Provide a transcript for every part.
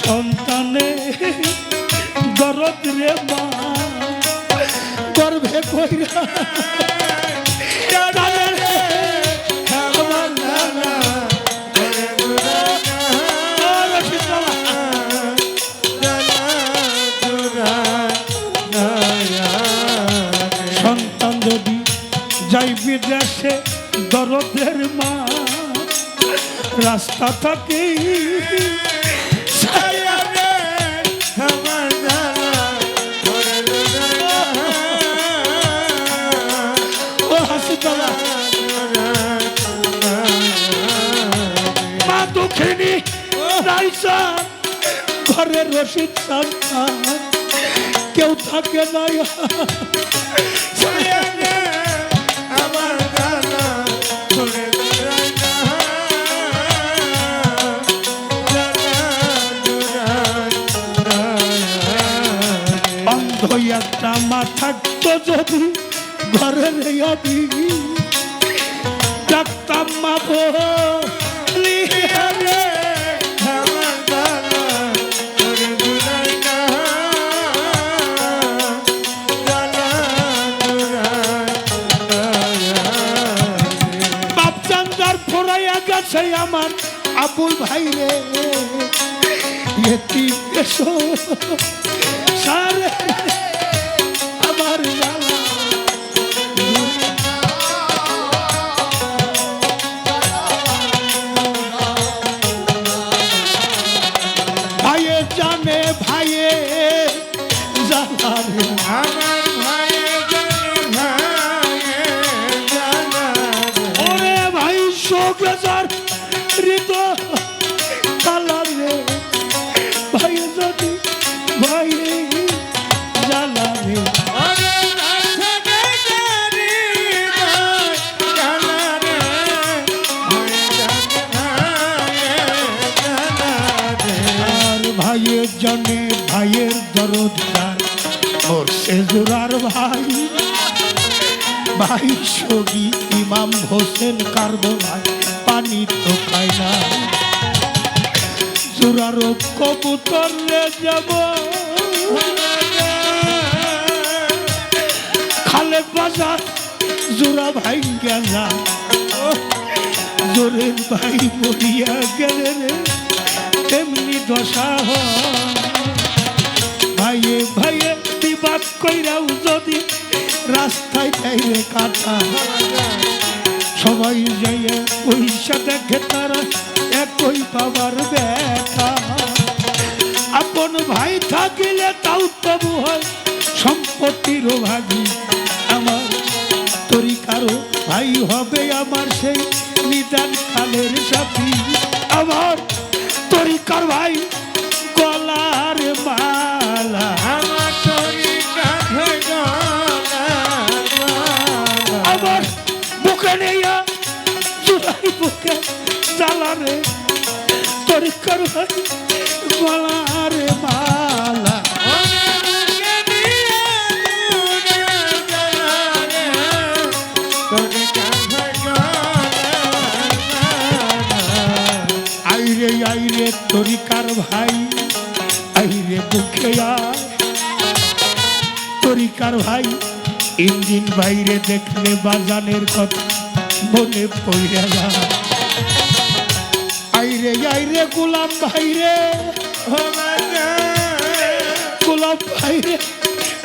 সন্তানে দরদ রে মা গর্ভে কইরা রাস্তা থাকে। ঘরে রশিদ কেউ থাকে নাই যদি ঘরে রেয়াবি ডাক্তার মা বলি রে বাপচান্দার ফোরাইয়া গেছে আমার আবুল ভাই রে। এটি সারে। গান ওর সেজুরার ভাই। ভাই সগি ইমাম হোসেন কারবো ভাই পানি তো খায় না। জোরারো কবুতর রে যাব। খালে বাজার জোড়া ভাই গেলা। জোরের ভাই মরিয়া গেলে তেমনি দশা হয়। ভাইয়ে ভাইয়ে, বিবাদ কইরাও যদি রাস্তায় চাইলে কাটা সবাই যাইয়ে পয়সা দেখে তারা একই পাবার ব্যথা আপন ভাই থাকিলে তাও তবু হয় সম্পত্তিরও ভাগি। আমার তরিকারও ভাই হবে আমার সেই নিদান কালের সাথী। আমার তরিকার ভাই জ্বালারে তরিকার ভাই গলার মালা। আইরে আইরে তরিকার ভাই, আইরে বুকে তরিকার ভাই, ইঞ্জিন বাইরে দেখলে বাজানের কথা মনে পড়ে যায়। আইরে ভাই রে। গুলাম গোলাম ভাইরে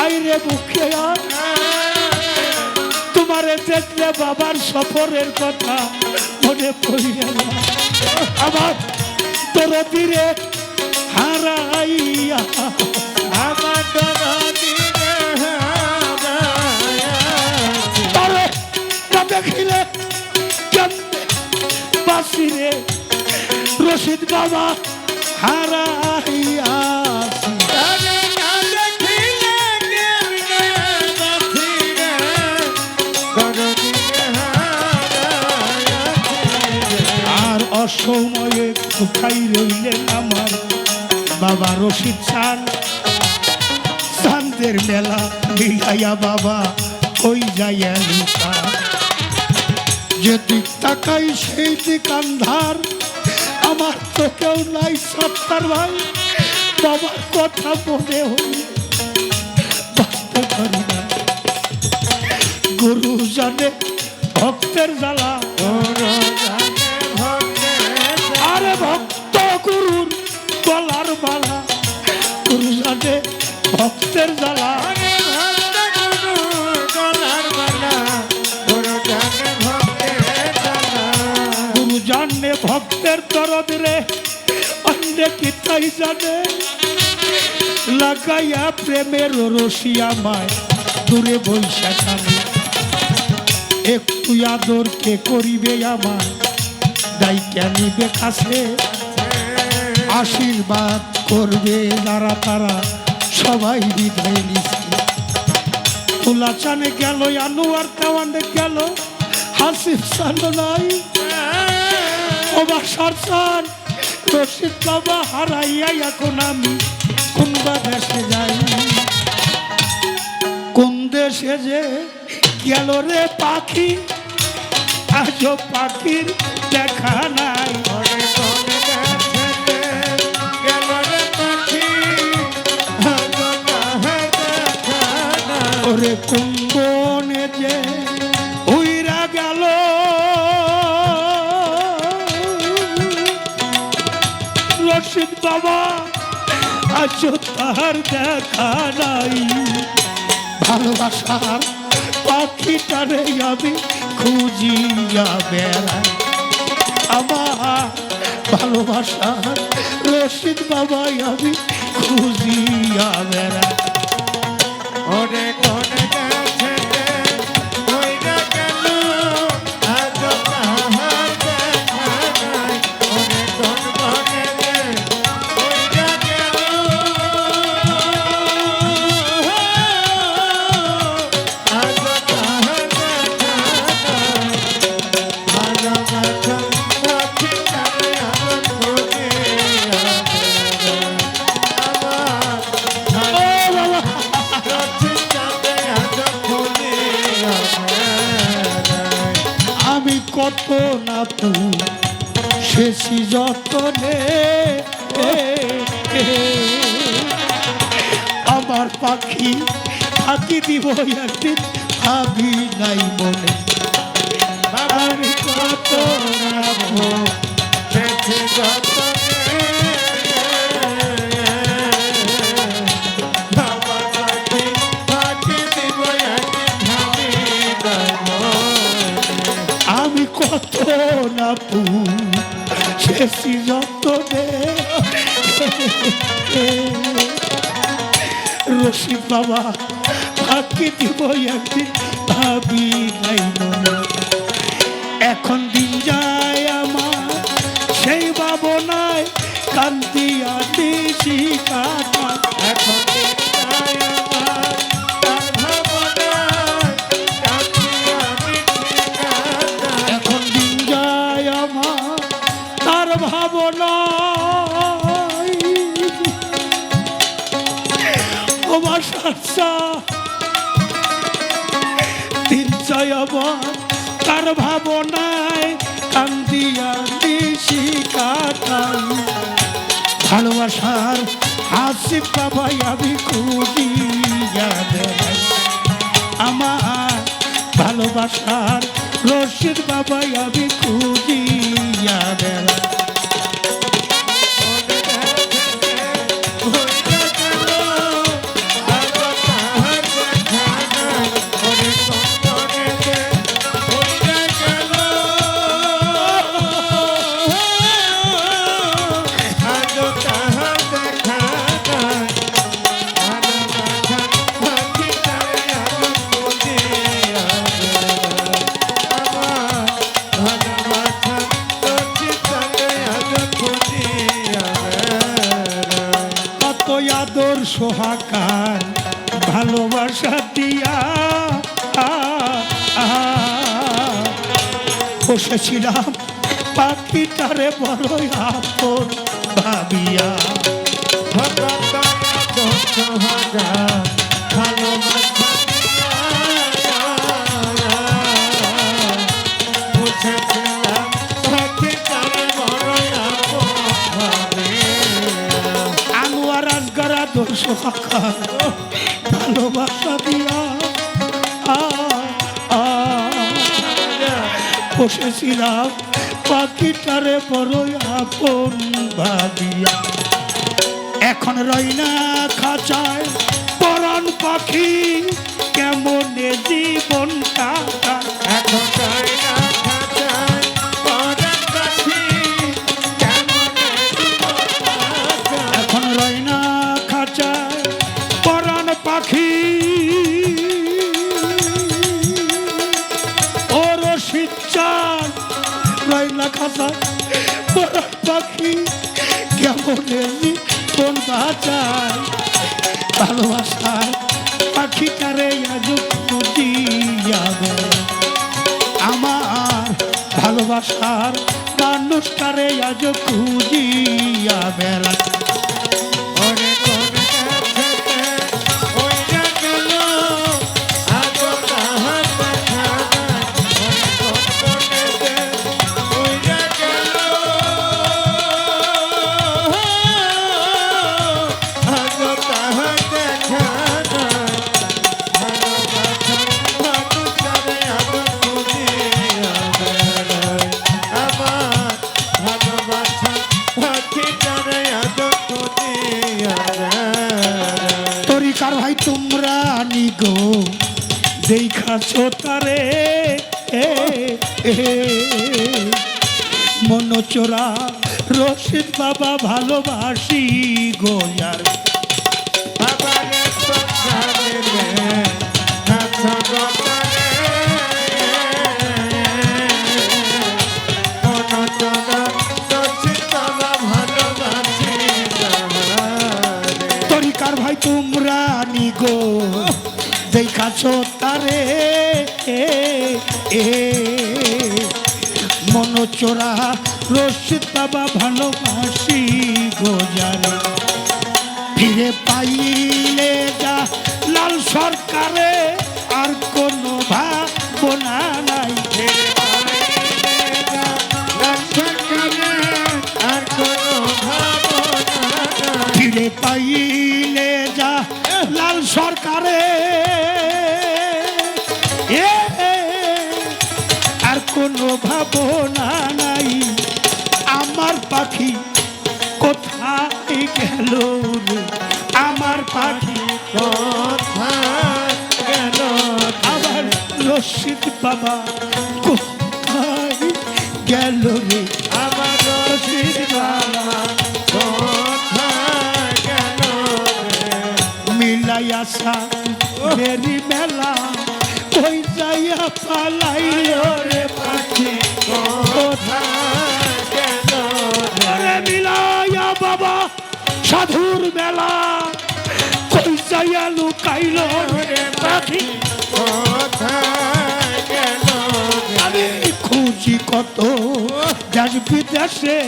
আইরে রে মুখে তোমারে দেখলে বাবার সফরের কথা মনে পড়িয়া আমার তোর তীরে হারাই বাবা হারাইয়াছি আর অসময়ে কোথায় রইলেন আমার বাবা রশিদ চান। চান্দের মেলা মিলাইয়া বাবা ওই যাইয়া লুকা যেদিক তাকাই সেই দিক আন্ধার। আমার তো কেউ নাই সত্তার ভাই। বাবার কথা মনে হই বাঁচতে পারি না। গুরু জানে ভক্তের জ্বালা। আরে ভক্ত গুরুর গলার মালা। গুরু জানে ভক্তের জ্বালা। তাই জানে? লাগাইয়া প্রেমের রসিয়া মায় দূরে একটু আদর কে করিবে আমার আশীর্বাদ করবে যারা তারা, সবাই বিদায় নিচ্ছে তুলা চানে গেল, আনোয়ার দেওয়ানে গেল। হাসিফ চান নাই? ও বাসার চান রশিদ বাবা হারাইয়া এখন আমি কোনবা দেশে যাই? কোন দেশে যে গেল রে পাখি? আজও পাখির দেখা নাই। ওরে কুম্বনে রশিদ বাবা আছো তাহার দেখা নাই। ভালোবাসার পাখিটারে আমি খুঁজিয়া বেড়াই। আমার ভালোবাসার রশিদ বাবাই আমি খুঁজিয়া বেড়াই। ও দিব একদিন ভাবি নাই মনে। আমি কত না তু আমি কত না পু শেষি যতনে রশিদ বাবা ফাঁকি দিব একদিন ভাবি নাই মনে। আমার তার ভাবনায় কান্দিয়া দিশি কাটাই ভালোবাসার হাসি বাবাই আমি খুঁজিয়া আমার ভালোবাসার রশিদ বাবাই আমি খুঁজিয়া বেড়াই সোহাকার ভালোবাসা দিয়া। বসেছিলাম পাখিটারে বড় আপন ভাবিয়া। আনোয়ার বসেছিলাম পাখিটারে বড় আপন ভাবিয়া এখন রই না খাঁচায় পরাণ পাখি, কেমন জীবন কাটা এখন খাঁচায় পরাণ পাখি কেমন কোন বাঁচায় ভালোবাসার নিগো দেখাছ তারে। মনোচোরা রশিদ বাবা ভালোবাসি গো আর দেখাছ তারে। এ, চোরা রশিদ বাবা ভালোবাসি গোজারে ফিরে পাইলে যা লাল সরকারে বাবা কোথায় গেল রে? রশিদ বাবা মিলাই আসা মেরি মেলা ওই যাইয়া পালাই রে পাখি। ওরে মিলাইয়া বাবা সাধুর মেলা কই যাইয়া লুকাইল রে পাখি। খুঁজি কত দেশ বিদেশে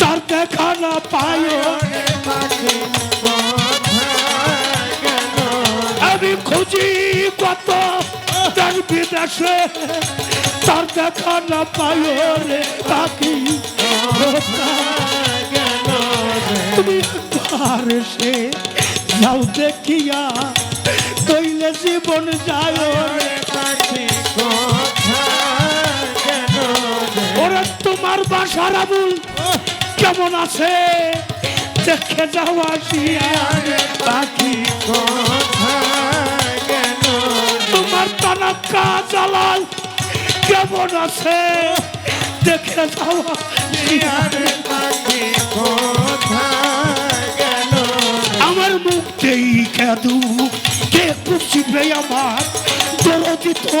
তার দেখা না পায়। আমি খুঁজি কত দেশ বিদেশে তার দেখা না পায় রে পাখি। তুমি একবার এসে যাও দেখিয়া কইলে জীবন যায় রে। ওরা তোমার বাসার আবুল কেমন আছে? দেখে যাও আসিয়া। পাখি তোমার তানাক্কা জালাল কেমন আছে? দেখে যাও আমার মুখ দেই কেদু কে খুশিবে আমার? দরদি তো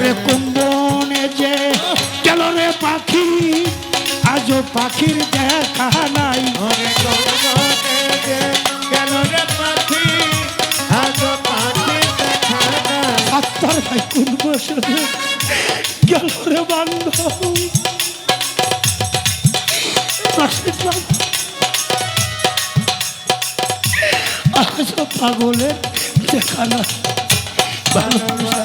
রে? কুম্বনে যে গেল রে পাখি আজও পাখির দেখা নাই। আত্মার ভাই কোন বসে গেল রে বান্ধব। পাগলের দেখা না ভালোবাসা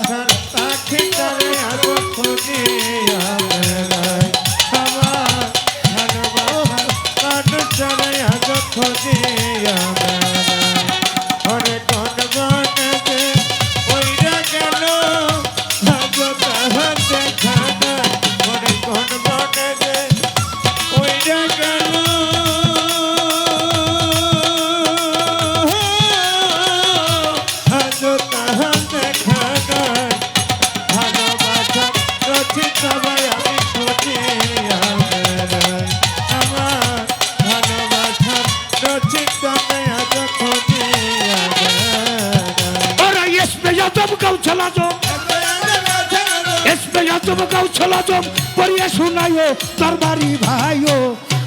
গজব করিয়া শুনাইও, দরবারি ভাইও।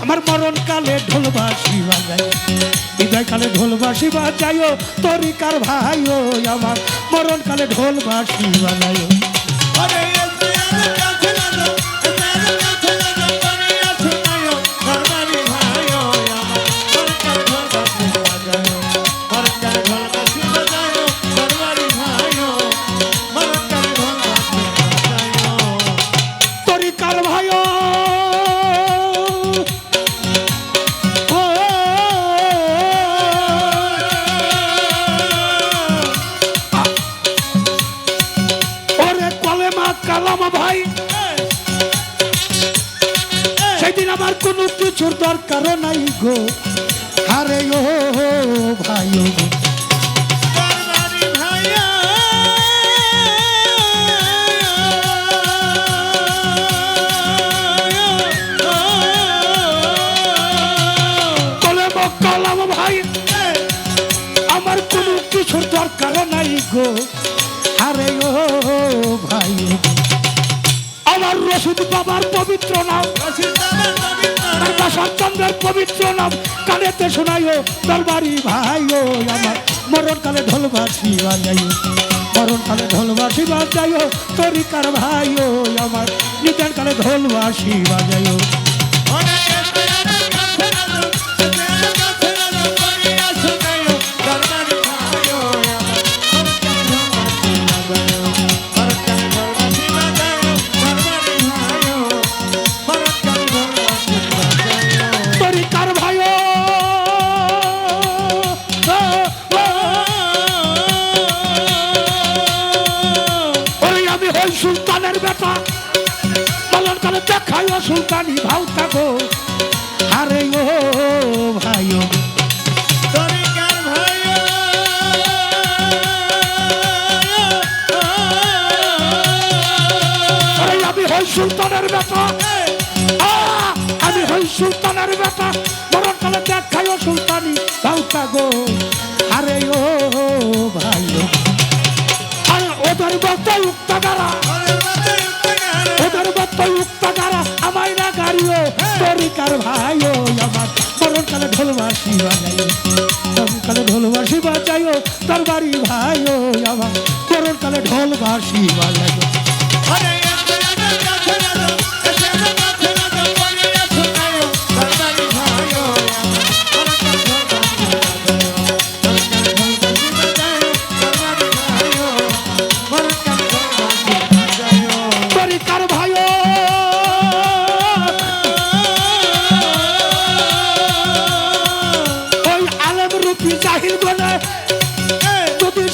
আমার মরণ কালে ঢোলবাসি বাজায় বিদায় কালে ঢোলবাসি বাজাইও তরিকার ভাইও আমার মরণ কালে ঢোলবাসি বাজাইও গো। আরে ও ভাই। ও। আমার রসুদ বাবার পবিত্র নাম। চন্দ্রের পবিত্র নাম। কানেতে শোনাইও দরবারি ভাই ও আমার। মরণ কালে ঢোলবাসি বাজাইও মরণ কালে ঢোলবাসি বাজাইও তরিকার ভাই ও আমার। নিতেন কালে ঢোলবাসি বাজাইও সুলতানি ভাও থাকো আরে ও ভাই আমি হই সুলতানের বেটা। আমি হই সুলতানের বেটা। মরণ কালে দেখাইও সুলতানি ভাউতা গো আরে ও ভাই ওদের বলতে উক্তা গারা ওদের বলতে উক্তা গারা আমায় না গাড়িও তরিকার ভাইও আমার। মরণকালে ঢোলবাসি বাজাইও মরণকালে ঢোলবাসি বাজাইও, তার বাড়ি ভাইও আমার। মরণকালে ঢোলবাসি বাজাইও। আরে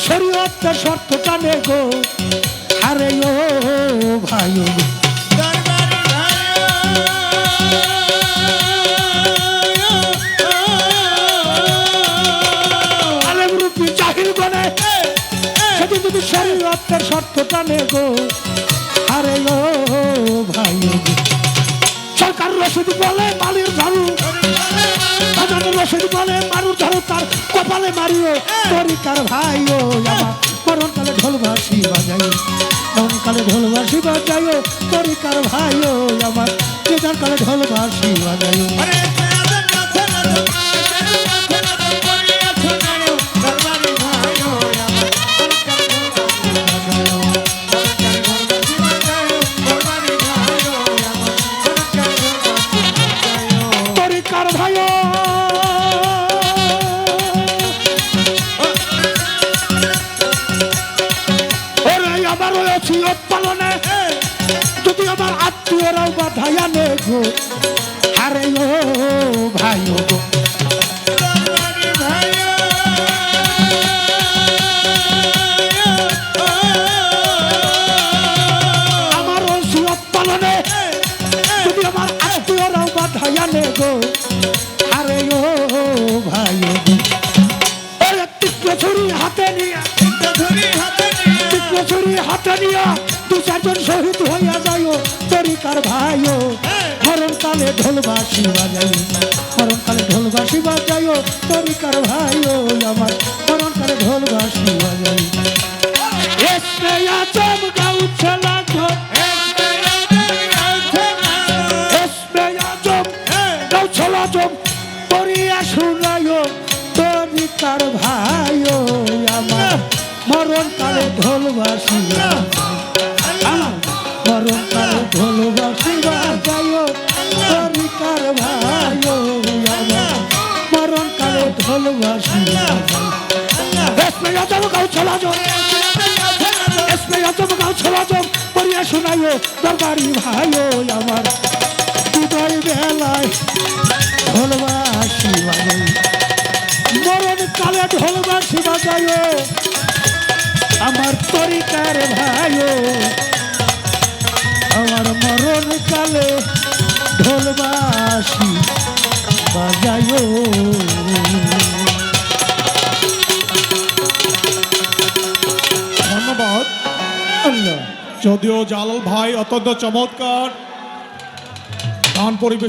শরীয়তটা শর্ত টানে গো। আরে ও ভাই যদি শরীয়তের শর্ত আরে ভাই সরকার রসিদ বলে মালির ঝাড়ু রসিদ বলে মারুর ঝাড়ু তার কপালে মারিও। তরিকার ভাই ও আমার মরণকালে ঢোলবাসি বাজাইও। মরণকালে ঢোলবাসি বাজাইও তরিকার ভাই ও আমার নিদান কালে ঢোলবাসি বাজাইও। ছুরি হাতে নিয়ে। ছুরি হাতে নিয়ে দু চারজন শহীদ হইয়া যাইও। তরিকার ভাইও হরণকালে ঢোলবাসি বাজাইও। হরণকালে ঢোলবাসি বাজাইও, তরিকার ভাইও আমার। হরণকালে ঢোলবাসি বাজাইও। এসে আজম গাউ ছেলা ঘর এসে আজম গাউ ছেলা জম করিয়া শুনাইও তরিকার ভাইও আমার। মরণকালে ঢোলবাসি আমার মরণকালে ঢোলবাসি বাজাইও তরিকার ভাইও আমার। মরণকালে ঢোলবাসি বাজাইও এসে আজম গাউ ছেলা জম এসে আজম গাও ছোলা জম পড়িয়া শোনাইও দরবারি ভাইও আমার। হৃদয় বেলায় আমার তরিকার ভাইও আমার মরণ কালে ঢোলবাসি বাজাইও ধন্যবাদ। যদিও জালাল ভাই অত্যন্ত চমৎকার। গান পরিবেশ